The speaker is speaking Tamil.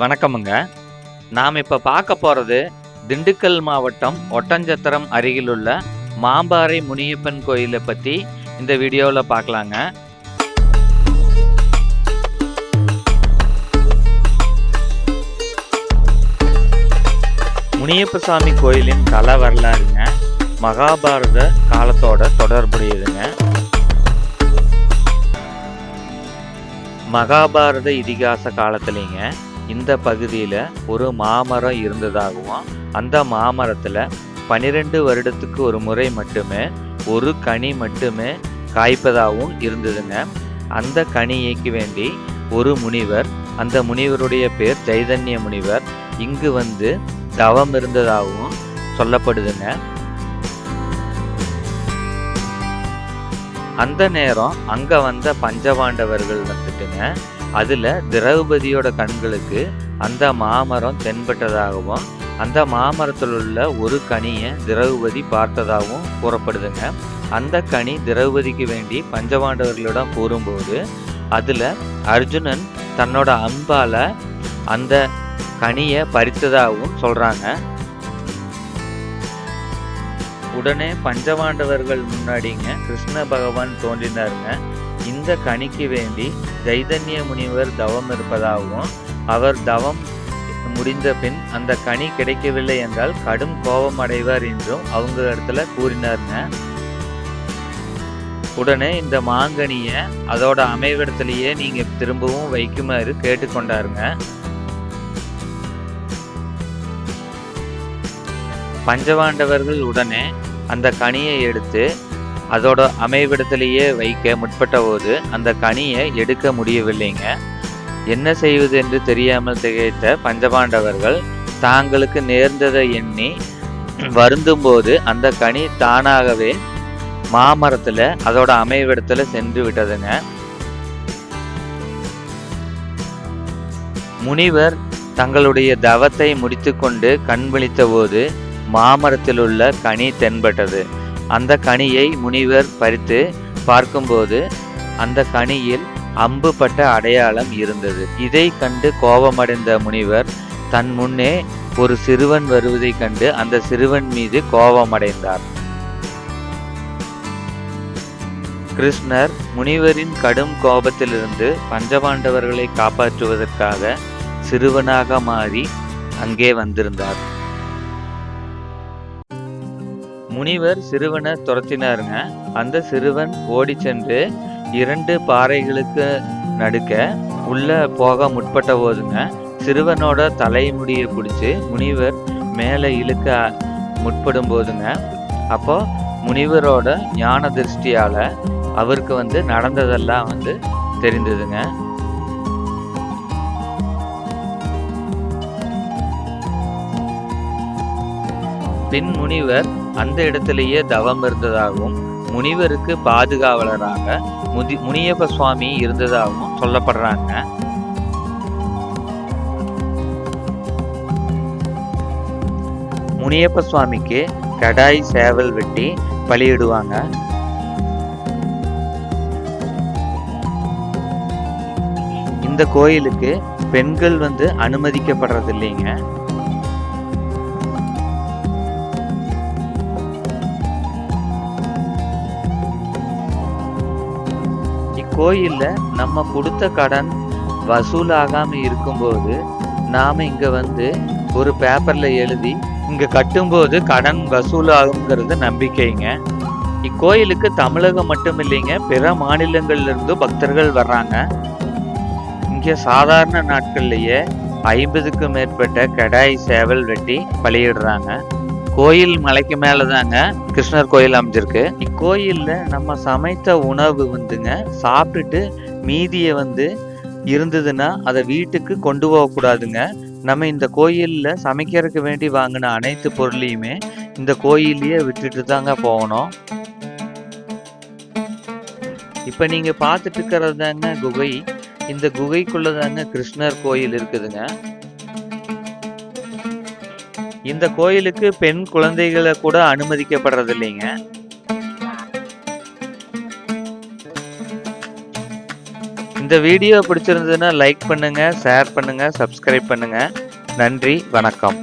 வணக்கமுங்க. நாம் இப்போ பார்க்க போகிறது திண்டுக்கல் மாவட்டம் ஒட்டஞ்சத்திரம் அருகிலுள்ள மாம்பாறை முனியப்பன் கோயிலை பற்றி இந்த வீடியோவில் பார்க்கலாங்க. முனியப்ப சாமி கோயிலின் கல வரலாறுங்க மகாபாரத காலத்தோட தொடர்புடையதுங்க. மகாபாரத இதிகாச காலத்துலேங்க இந்த பகுதியில் ஒரு மாமரம் இருந்ததாகவும் அந்த மாமரத்தில் பன்னிரெண்டு வருடத்துக்கு ஒரு முறை மட்டுமே ஒரு கனி மட்டுமே காய்ப்பதாகவும் இருந்ததுங்க. அந்த கனியைக்கு வேண்டி ஒரு முனிவர் அந்த முனிவருடைய பேர் சைதன்ய முனிவர் இங்கு வந்து தவம் இருந்ததாகவும் சொல்லப்படுதுங்க. அந்த நேரம் அங்கே வந்த பஞ்சபாண்டவர்கள் வந்துட்டுங்க. அதில் திரௌபதியோட கண்களுக்கு அந்த மாமரம் தென்பட்டதாகவும் அந்த மாமரத்தில் உள்ள ஒரு கனியை திரௌபதி பார்த்ததாகவும் கூறப்படுதுங்க. அந்த கனி திரௌபதிக்கு வேண்டி பஞ்சபாண்டவர்களிடம் கூறும்போது அதில் அர்ஜுனன் தன்னோட அன்பால் அந்த கனியை பறித்ததாகவும் சொல்கிறாங்க உடனே பஞ்சபாண்டவர்கள் முன்னாடிங்க கிருஷ்ண பகவான் தோன்றினாருங்க. இந்த கனிக்கு வேண்டி சைதன்ய முனிவர் தவம் இருப்பதாகவும் அவர் தவம் முடிந்த பின் அந்த கனி கிடைக்கவில்லை என்றால் கடும் கோபம் அடைவார் என்றும் அவங்க இடத்துல கூறினாருங்க. உடனே இந்த மாங்கனிய அதோட அமைவிடத்திலேயே நீங்க திரும்பவும் வைக்குமாறு கேட்டுக்கொண்டாருங்க. பஞ்சபாண்டவர்கள் உடனே அந்த கனியை எடுத்து அதோட அமைவிடத்திலேயே வைக்க முற்பட்ட போது அந்த கனியை எடுக்க முடியவில்லைங்க. என்ன செய்வது என்று தெரியாமல் திகைத்த பஞ்சபாண்டவர்கள் தாங்களுக்கு நேர்ந்ததை எண்ணி வருந்தும்போது அந்த கனி தானாகவே மாமரத்துல அதோட அமைவிடத்துல சென்று விட்டதுங்க. முனிவர் தங்களுடைய தவத்தை முடித்துக்கொண்டு கண் விழித்த போது மாமரத்தில் உள்ள கனி தென்பட்டது. அந்த கனியை முனிவர் பறித்து பார்க்கும்போது அந்த கனியில் அம்பு பட்ட அடையாளம் இருந்தது. இதை கண்டு கோபமடைந்த முனிவர் தன் முன்னே ஒரு சிறுவன் வருவதைக் கண்டு அந்த சிறுவன் மீது கோபமடைந்தார். கிருஷ்ணர் முனிவரின் கடும் கோபத்திலிருந்து பஞ்சபாண்டவர்களை காப்பாற்றுவதற்காக சிறுவனாக மாறி அங்கே வந்திருந்தார். முனிவர் சிறுவனை துரத்தினாருங்க. அந்த சிறுவன் ஓடி சென்று இரண்டு பாறைகளுக்கு நடுக்க உள்ள போக முற்பட்ட போதுங்க சிறுவனோட தலைமுடியை பிடிச்சி முனிவர் மேலே இழுக்க முற்படும் போதுங்க. அப்போ முனிவரோட ஞான திருஷ்டியால் அவருக்கு வந்து நடந்ததெல்லாம் வந்து தெரிந்ததுங்க. பின் முனிவர் அந்த இடத்திலேயே தவம் இருந்ததாகவும் முனிவருக்கு பாதுகாவலராக முதி முனியப்ப சுவாமி இருந்ததாகவும் சொல்லப்படுறாங்க. முனியப்ப சுவாமிக்கு கடாய் சேவல் வெட்டி பலியிடுவாங்க. இந்த கோயிலுக்கு பெண்கள் வந்து அனுமதிக்கப்படுறது இல்லைங்க கோயிலில் நம்ம கொடுத்த கடன் வசூலாகாம இருக்கும்போது நாம் இங்கே வந்து ஒரு பேப்பரில் எழுதி இங்கே கட்டும்போது கடன் வசூலாகுங்கிறது நம்பிக்கைங்க. இக்கோயிலுக்கு தமிழகம் மட்டும் இல்லைங்க பிற மாநிலங்கள்லேருந்து பக்தர்கள் வர்றாங்க. இங்கே சாதாரண நாட்கள்லேயே ஐம்பதுக்கும் மேற்பட்ட கடாய் சேவல் வெட்டி பலியிடுறாங்க. கோயில் மலைக்கு மேலதாங்க கிருஷ்ணர் கோயில் அமைஞ்சிருக்கு. இக்கோயில்ல நம்ம சமைத்த உணவு வந்துங்க சாப்பிட்டுட்டு மீதியை வந்து இருந்ததுன்னா அதை வீட்டுக்கு கொண்டு போகக்கூடாதுங்க நம்ம இந்த கோயிலில் சமைக்கிறதுக்கு வேண்டி வாங்கின அனைத்து பொருளையுமே இந்த கோயிலையே விட்டுட்டு தாங்க போகணும். இப்போ நீங்கள் பார்த்துட்டு இருக்கிறது தாங்க குகை. இந்த குகைக்குள்ளே தாங்க கிருஷ்ணர் கோயில் இருக்குதுங்க. இந்த கோயிலுக்கு பெண் குழந்தைகளை கூட அனுமதிக்கப்படுறது இல்லைங்க இந்த வீடியோ பிடிச்சிருந்ததுன்னா லைக் பண்ணுங்க ஷேர் பண்ணுங்க சப்ஸ்கிரைப் பண்ணுங்க. நன்றி வணக்கம்.